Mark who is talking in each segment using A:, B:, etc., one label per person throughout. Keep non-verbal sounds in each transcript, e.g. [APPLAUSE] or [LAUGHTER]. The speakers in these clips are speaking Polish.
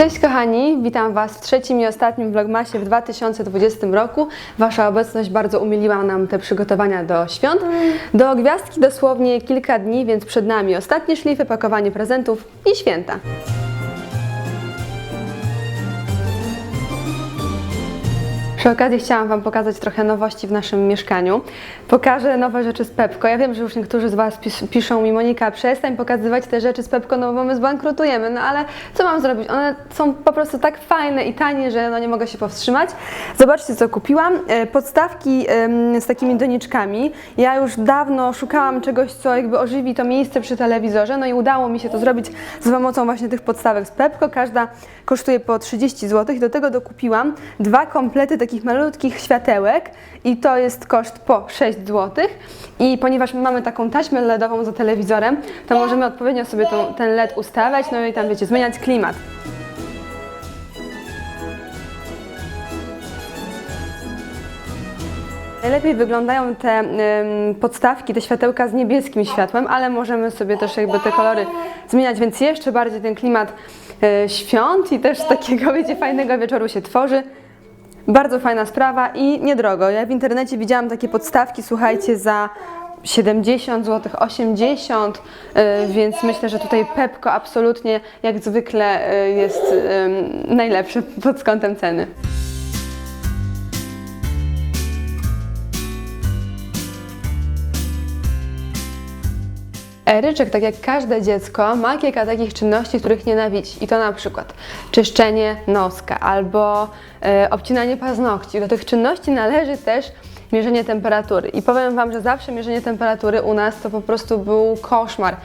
A: Cześć kochani, witam Was w trzecim i ostatnim vlogmasie w 2020 roku. Wasza obecność bardzo umiliła nam te przygotowania do świąt. Do gwiazdki dosłownie kilka dni, więc przed nami ostatnie szlify, pakowanie prezentów i święta. Przy okazji chciałam Wam pokazać trochę nowości w naszym mieszkaniu. Pokażę nowe rzeczy z Pepko. Ja wiem, że już niektórzy z Was pis piszą mi, Monika, przestań pokazywać te rzeczy z Pepko, no bo my zbankrutujemy. No ale co mam zrobić? One są po prostu tak fajne i tanie, że no nie mogę się powstrzymać. Zobaczcie, co kupiłam. E, Podstawki z takimi doniczkami. Ja już dawno szukałam czegoś, co jakby ożywi to miejsce przy telewizorze, no i udało mi się to zrobić za pomocą właśnie tych podstawek z Pepko. Każda kosztuje po 30 zł. Do tego dokupiłam dwa komplety takich malutkich światełek i to jest koszt po 6 zł. I ponieważ my mamy taką taśmę LEDową za telewizorem, to możemy odpowiednio sobie tą, ten LED ustawiać, no i tam wiecie, zmieniać klimat. Najlepiej wyglądają te ym, podstawki, te światełka z niebieskim światłem, ale możemy sobie też jakby te kolory zmieniać, więc jeszcze bardziej ten klimat y, świąt i też takiego, wiecie, fajnego wieczoru się tworzy. Bardzo fajna sprawa i niedrogo. Ja w internecie widziałam takie podstawki, słuchajcie, za 70 zł, 80, y, więc myślę, że tutaj Pepko absolutnie jak zwykle y, jest najlepszy pod kątem ceny. Eryczek, tak jak każde dziecko, ma kilka takich czynności, których nienawidzi. I to na przykład czyszczenie noska albo e, obcinanie paznokci. Do tych czynności należy też mierzenie temperatury. I powiem Wam, że zawsze mierzenie temperatury u nas to po prostu był koszmar.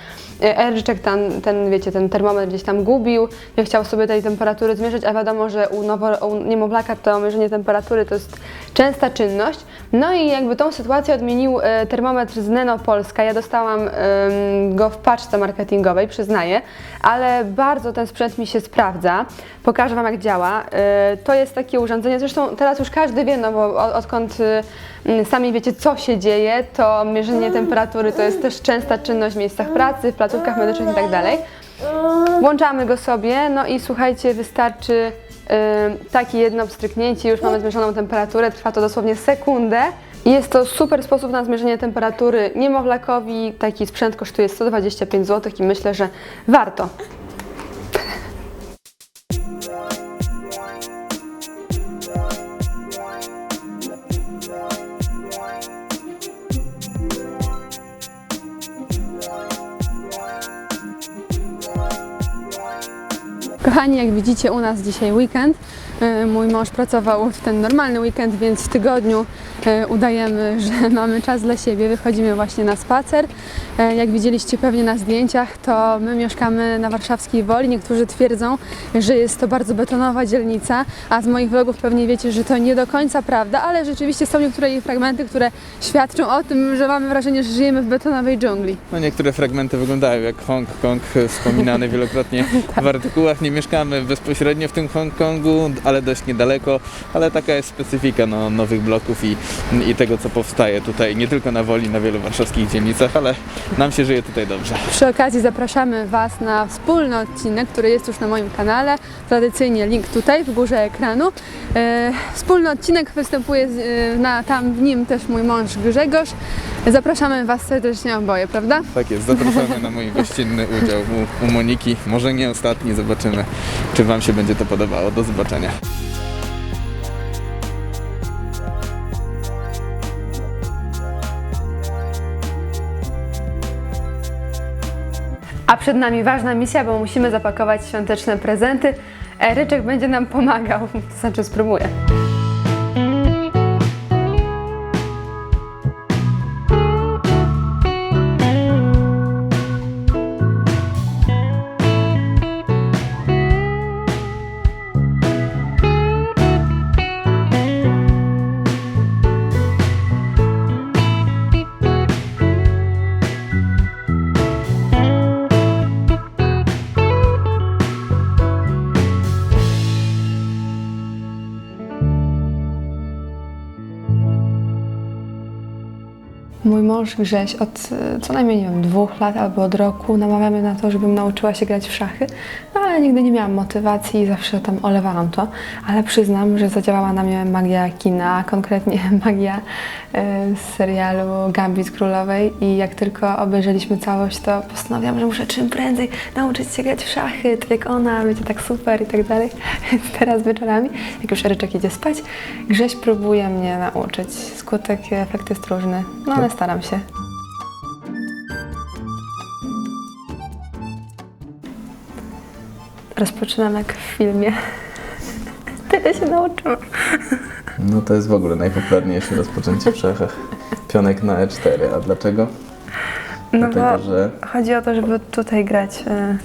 A: E, Eryczek ten, ten, wiecie, ten termometr gdzieś tam gubił, nie chciał sobie tej temperatury zmierzyć, a wiadomo, że u, nowo, u niemowlaka to mierzenie temperatury to jest częsta czynność. No i jakby tą sytuację odmienił e, termometr z Neno Polska. Ja dostałam go w paczce marketingowej, przyznaję, ale bardzo ten sprzęt mi się sprawdza. Pokażę Wam jak działa. E, To jest takie urządzenie, zresztą teraz już każdy wie, no bo od- odkąd sami wiecie co się dzieje, to mierzenie temperatury to jest też częsta czynność w miejscach pracy, w placówkach medycznych i tak. Włączamy go sobie, no i słuchajcie, wystarczy takie jedno pstryknięcie, już mamy zmierzoną temperaturę, trwa to dosłownie sekundę. Jest to super sposób na zmierzenie temperatury niemowlakowi. Taki sprzęt kosztuje 125 zł i myślę, że warto. Kochani, jak widzicie, u nas dzisiaj weekend. E, Mój mąż pracował w ten normalny weekend, więc w tygodniu e, udajemy, [LAUGHS] że mamy czas dla siebie. Wychodzimy właśnie na spacer. E, Jak widzieliście pewnie na zdjęciach, to my mieszkamy na warszawskiej Woli. Niektórzy twierdzą, że jest to bardzo betonowa dzielnica, a z moich vlogów pewnie wiecie, że to nie do końca prawda, ale rzeczywiście są niektóre jej fragmenty, które świadczą o tym, że mamy wrażenie, że żyjemy w betonowej dżungli.
B: No niektóre fragmenty wyglądają jak Hongkong, wspominany wielokrotnie w [LAUGHS] artykułach. Nie mieszkamy bezpośrednio w tym Hongkongu, ale dość niedaleko, ale taka jest specyfika no, nowych bloków i, i tego, co powstaje tutaj, nie tylko na Woli, na wielu warszawskich dzielnicach, ale nam się żyje tutaj dobrze.
A: Przy okazji zapraszamy Was na wspólny odcinek, który jest już na moim kanale. Tradycyjnie link tutaj w górze ekranu. E, wspólny odcinek występuje e, na, tam w nim też mój mąż Grzegorz. Zapraszamy Was serdecznie oboje, prawda?
B: Tak jest, zapraszamy na mój gościnny udział u, u Moniki. Może nie ostatni, zobaczymy, czy Wam się będzie to podobało. Do zobaczenia.
A: Przed nami ważna misja, bo musimy zapakować świąteczne prezenty. Eryczek będzie nam pomagał, [LAUGHS] to znaczy spróbuję. Mój mąż Grześ od e, co najmniej nie wiem, dwóch lat albo od roku namawia mnie na to, żebym nauczyła się grać w szachy, no ale nigdy nie miałam motywacji i zawsze tam olewałam to, ale przyznam, że zadziałała na mnie magia kina, konkretnie [LAUGHS] magia e, z serialu Gambit Królowej i jak tylko obejrzeliśmy całość, to postanowiłam, że muszę czym prędzej nauczyć się grać w szachy, tak jak ona, będzie tak super i tak dalej. [LAUGHS] Więc teraz wieczorami, jak już Eryczek idzie spać, Grześ próbuje mnie nauczyć. Skutek efekt jest różny, no ale staram się. Rozpoczynam jak w filmie. [LAUGHS] Tyle się nauczyłam.
B: No to jest w ogóle najpopularniejsze rozpoczęcie w szachach. Pionek na E4, a dlaczego?
A: No
B: Dlatego,
A: bo
B: że
A: chodzi o to, żeby tutaj grać y,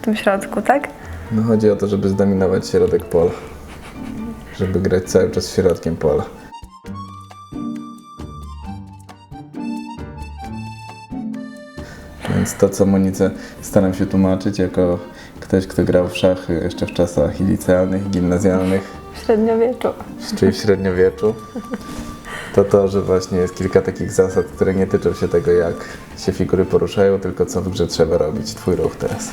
A: w tym środku, tak?
B: no chodzi o to, żeby zdominować środek pola. Żeby grać cały czas środkiem pola. Więc to, co Monice staram się tłumaczyć jako ktoś, kto grał w szachy jeszcze w czasach i licealnych, i gimnazjalnych,
A: W średniowieczu.
B: czyli w średniowieczu, to to, że właśnie jest kilka takich zasad, które nie tyczą się tego, jak się figury poruszają, tylko co w grze trzeba robić. Twój ruch teraz.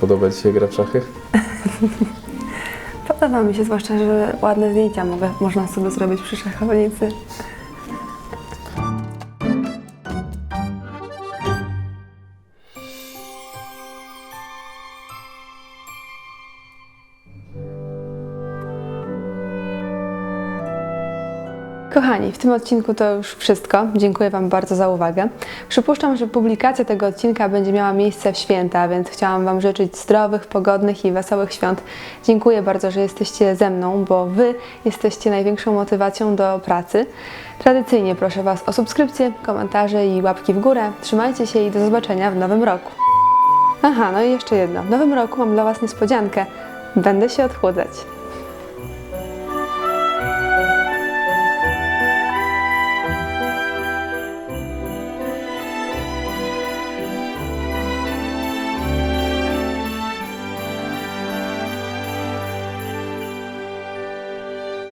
B: Podoba Ci się gra w szachy? [LAUGHS]
A: Podoba mi się zwłaszcza, że ładne zdjęcia mogę, można sobie zrobić przy szachownicy. Kochani, w tym odcinku to już wszystko. Dziękuję Wam bardzo za uwagę. Przypuszczam, że publikacja tego odcinka będzie miała miejsce w święta, więc chciałam Wam życzyć zdrowych, pogodnych i wesołych świąt. Dziękuję bardzo, że jesteście ze mną, bo Wy jesteście największą motywacją do pracy. Tradycyjnie proszę Was o subskrypcję, komentarze i łapki w górę. Trzymajcie się i do zobaczenia w nowym roku. Aha, no i jeszcze jedno. W nowym roku mam dla Was niespodziankę. Będę się odchudzać.